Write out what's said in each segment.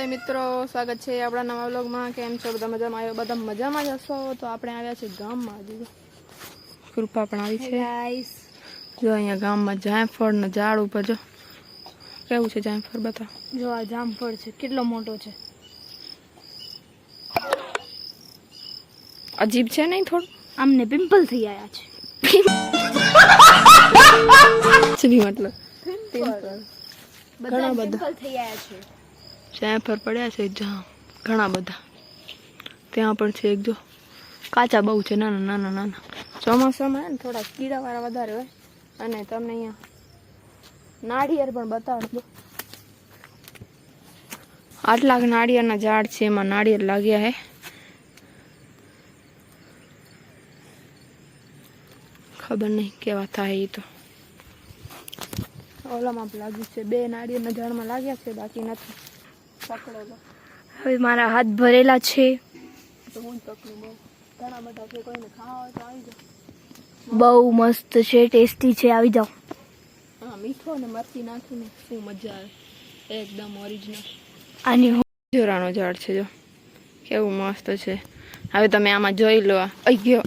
નમસ્તે મિત્રો સ્વાગત છે આપણા નવા વ્લોગમાં. કેમ છો? બધા મજામાં? આવ્યો બધા મજામાં જ હશો? તો આપણે આવ્યા છીએ ગામમાં હજુ. કૃપા પણ આવી છે. જો અહીંયા ગામમાં જામફળ ને ઝાડ ઉપર જો. કેવું છે જામફળ બતાવો જો આ જામફળ છે. કેટલો મોટો છે. અજીબ છે નહીં થોડું? આમને પિમ્પલ થઈ આવ્યા છે. મતલબ? બધા બધા. પિમ્પલ થઈ આવ્યા છે. જાયફળ પડ્યા છે, જ્યાં ઘણા બધા. ત્યાં પણ છે એક જો. કાચા બહુ છે, નાના નાના નાના. ચોમાસામાં ને થોડા કીડાવાળા વધારે હોય. અને તમને અહીંયા નાળિયેર પણ બતાવજો. આટલા નાળિયેરના ઝાડ છે, એમાં નાળિયેર લાગ્યા હે. ખબર નહીં કેવા થાય એ તો. ઓલામાં લાગ્યું છે, બે નાળિયેરના ઝાડમાં લાગ્યા છે, બાકી નથી. પકડો હવે મારા હાથ ભરેલા છે. તો હું જ પકડું બહુ. ઘણા બધા છે કોઈને ખાવા હોય તો આવી જાઓ. બહુ મસ્ત છે ટેસ્ટી છે આવી જાઓ. હા મીઠો અને મરચી નાખીને શું મજા આવે. એકદમ ઓરિજિનલ આની હું- જોરાનો ઝાડ છે જો. કેવું મસ્ત છે. હવે તમે આમાં જોઈ લો. આ આઈ ગયો.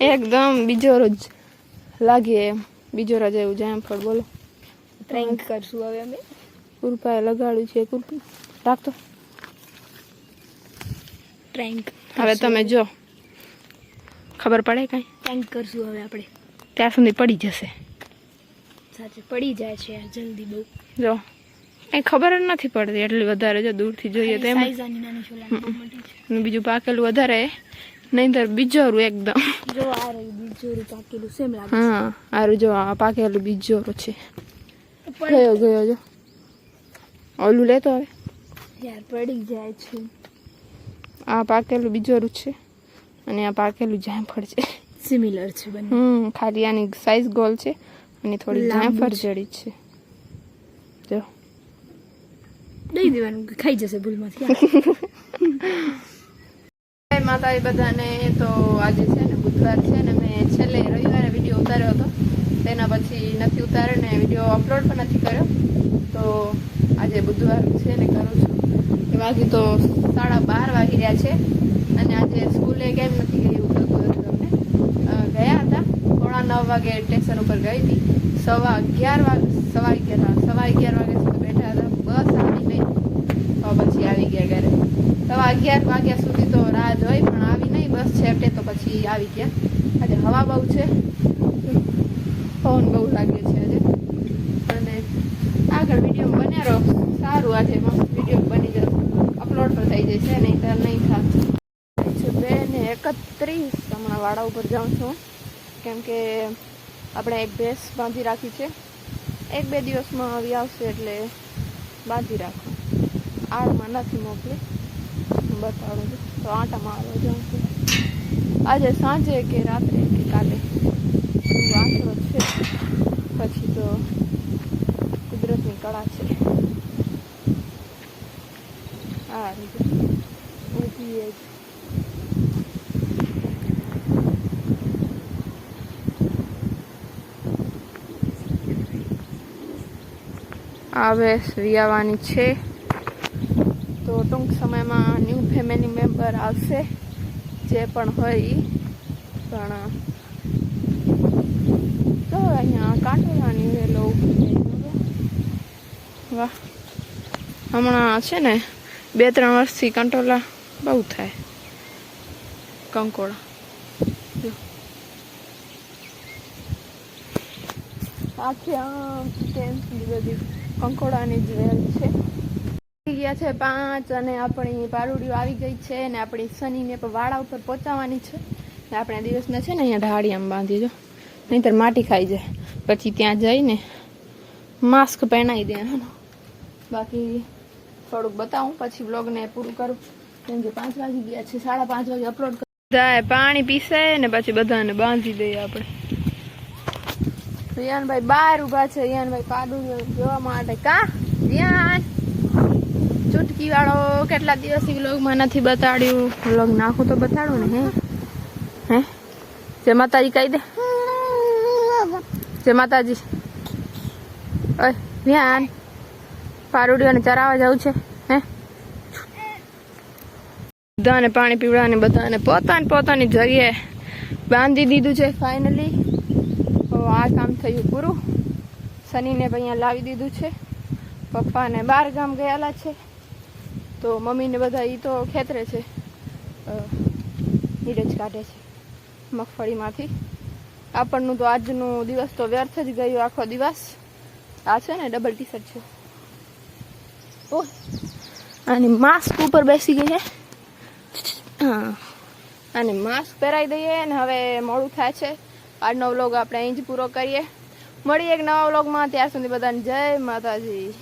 એકદમ બીજો રોજ લાગે એમ. બીજો રજા એવું જાયફળ બોલો. Prank કરશું હવે અમે. કુરપાએ લગાડ્યું છે. કુરપી રાખતો. હવે તમે જો. ખબર પડે કાંઈ? ટ્રેન્ક કરશું હવે આપણે. ત્યાં સુધી પડી જશે. સાચે પડી જાય છે જલ્દી બહુ. જો. કંઈ ખબર જ નથી પડતી એટલી વધારે જો દૂરથી જોઈએ તો અને બીજું પાકેલું વધારે નહીંતર બીજોરું એકદમ. જો આ રહ્યું બીજું પાકેલું સેમ લાગે હા આરું જો પાકેલું બીજોરું છે. ગયો ગયો જો. ઓલું લેતો હવે યાર પડી જાય છે. આ પાકેલું બીજોરું છે. અને આ પાકેલું જાયફળ છે. સિમિલર છે બંને. હમ ખાલી આની સાઈઝ ગોલ છે અને થોડી જામફળ. જડી છે. જો. દઈ દેવાનું ખાઈ જશે ભૂલમાંથી માતા એ બધાને તો આજે છે ને બુધવાર છે ને મેં છેલ્લે રવિવારે વીડિયો ઉતાર્યો હતો. તેના પછી નથી ઉતાર્યો ને વીડિયો અપલોડ પણ નથી કર્યો. તો આજે બુધવાર છે ને કરું છું. વાગી તો સાડા બાર વાગી રહ્યા છે. અને આજે સ્કૂલે કેમ નથી ગઈ એવું થતું તમને? ગયા હતા. પોણા નવ વાગે સ્ટેશન ઉપર ગઈ હતી. સવા અગિયાર વાગે, સવા અગિયાર સવા અગિયાર વાગે સુધી બેઠા હતા. બસ આવી નહીં તો પછી આવી ગયા ઘરે. સવા અગિયાર વાગ્યા સુધી તો રાહ જોઈ, પણ આવી નહીં. બસ છેવટે તો પછી આવી ગયા. આજે હવા બહુ છે. પવન બહુ લાગે છે આજે અને આગળ રહો સારું આજે વીડિયો બની જશે અપલોડ પણ થઈ જશે નહીં તો નહીં થાય બે ને એકત્રીસ હમણાં વાડા ઉપર જાઉં છું. કેમ કે આપણે એક ભેંસ બાંધી રાખી છે. એક બે દિવસમાં આવી આવશે એટલે બાંધી રાખો. આડમાં નથી મોકલી. બતાડું છું. તો આટામાં મારવા જાઉં છું. આજે સાંજે કે રાત્રે કે કાલે? આશરો છે? પછી તો કુદરતની કળા છે આ રીતે ઊભી જ આવે વિયાવાની છે. તો ટૂંક સમયમાં ન્યૂ ફેમિલી મેમ્બર આવશે, જે પણ હોય પણ, તો અહીંયા કાંટોલાની વેલો વાહ. હમણાં છે ને બે ત્રણ વર્ષથી કંટોલા બહુ થાય. કંકોળા. આખી આમ તેમ બધી. કંકોડાની જ વેલ છે. ગયા છે પાંચ અને આપણી પારુડીઓ આવી ગઈ છે અને આપણી શનિને પણ વાળા ઉપર પહોંચાવાની છે. ને આપણે દિવસને છે ને અહીંયા ઢાળી આમ બાંધી જો. નહીંતર માટી ખાઈ જાય. પછી ત્યાં જઈને માસ્ક પહેરાવી દેવાનું. બાકી થોડુંક બતાવું, પછી બ્લોગને પૂરું કરું. કેમ કે પાંચ વાગી ગયા છે, સાડા પાંચ વાગે અપલોડ બધાએ પાણી પીસે ને પછી બધાને બાંધી દઈએ આપણે. રિયાનભાઈ બહાર ઊભા છે. રિયાનભાઈ પાડું જોવા માટે. કા? રિયાન ચૂટકી વાળો કેટલા દિવસથી વ્લોગમાં નથી બતાડ્યું? વ્લોગ નાખું તો બતાડું ને, હે? હે? જય માતાજી કહી દે. જય માતાજી. ઓય રિયાન પારુડીઓને ચરાવવા જવું છે, હે? બધાને પાણી પીવડાને બધાને પોતાની પોતાની જગ્યાએ બાંધી દીધું છે, ફાઇનલી. આ કામ થયું પૂરું. શનિને અહીંયા લાવી દીધું છે. પપ્પાને બાર ગામ ગયેલા છે. તો મમ્મીને બધા એ તો ખેતરે છે. નીરજ કાઢે છે મગફળીમાંથી. આપણનું તો આજનું દિવસ તો વ્યર્થ જ ગયું આખો દિવસ. આ છે ને ડબલ ટી શર્ટ છે. ઓ અને માસ્ક ઉપર બેસી ગઈ છે હા. અને માસ્ક પહેરાવી દઈએ ને હવે મોડું થાય છે. આજનો વ્લોગ આપણે અહીં જ પૂરો કરીએ. મળીએ એક નવા વ્લોગમાં ત્યાર સુધી બધાને જય માતાજી.